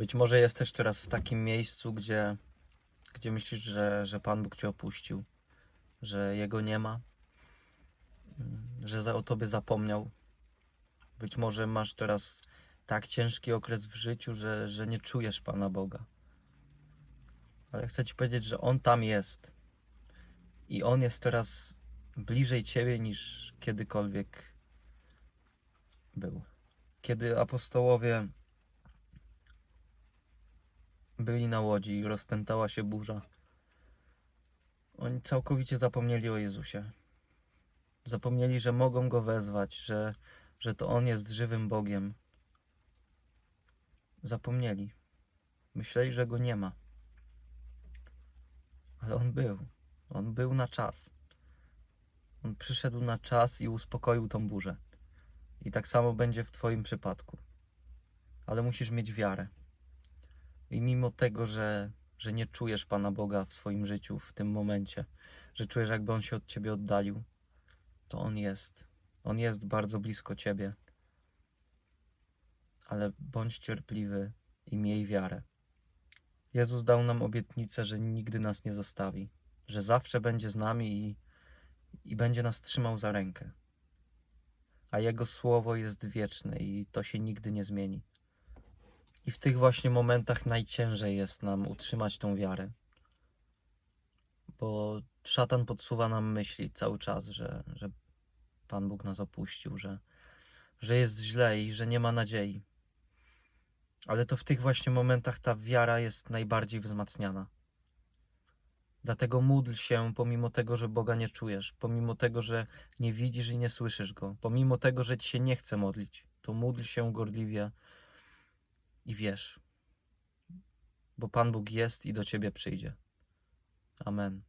Być może jesteś teraz w takim miejscu, gdzie, gdzie myślisz, że, że Pan Bóg cię opuścił, że Jego nie ma, mm, że za, o tobie zapomniał. Być może masz teraz tak ciężki okres w życiu, że, że nie czujesz Pana Boga. Ale chcę Ci powiedzieć, że On tam jest. I On jest teraz bliżej Ciebie niż kiedykolwiek był. Kiedy apostołowie byli na łodzi i rozpętała się burza, oni całkowicie zapomnieli o Jezusie. Zapomnieli, że mogą Go wezwać, że, że to On jest żywym Bogiem. Zapomnieli. Myśleli, że Go nie ma. Ale On był. On był na czas. On przyszedł na czas i uspokoił tą burzę. I tak samo będzie w Twoim przypadku. Ale musisz mieć wiarę. I mimo tego, że, że nie czujesz Pana Boga w swoim życiu w tym momencie, że czujesz, jakby On się od Ciebie oddalił, to On jest. On jest bardzo blisko Ciebie. Ale bądź cierpliwy i miej wiarę. Jezus dał nam obietnicę, że nigdy nas nie zostawi, że zawsze będzie z nami i, i będzie nas trzymał za rękę. A Jego słowo jest wieczne i to się nigdy nie zmieni. I w tych właśnie momentach najciężej jest nam utrzymać tą wiarę. Bo szatan podsuwa nam myśli cały czas, że, że Pan Bóg nas opuścił, że, że jest źle i że nie ma nadziei. Ale to w tych właśnie momentach ta wiara jest najbardziej wzmacniana. Dlatego módl się, pomimo tego, że Boga nie czujesz, pomimo tego, że nie widzisz i nie słyszysz Go, pomimo tego, że ci się nie chce modlić, to módl się gorliwie i wierz, bo Pan Bóg jest i do ciebie przyjdzie. Amen.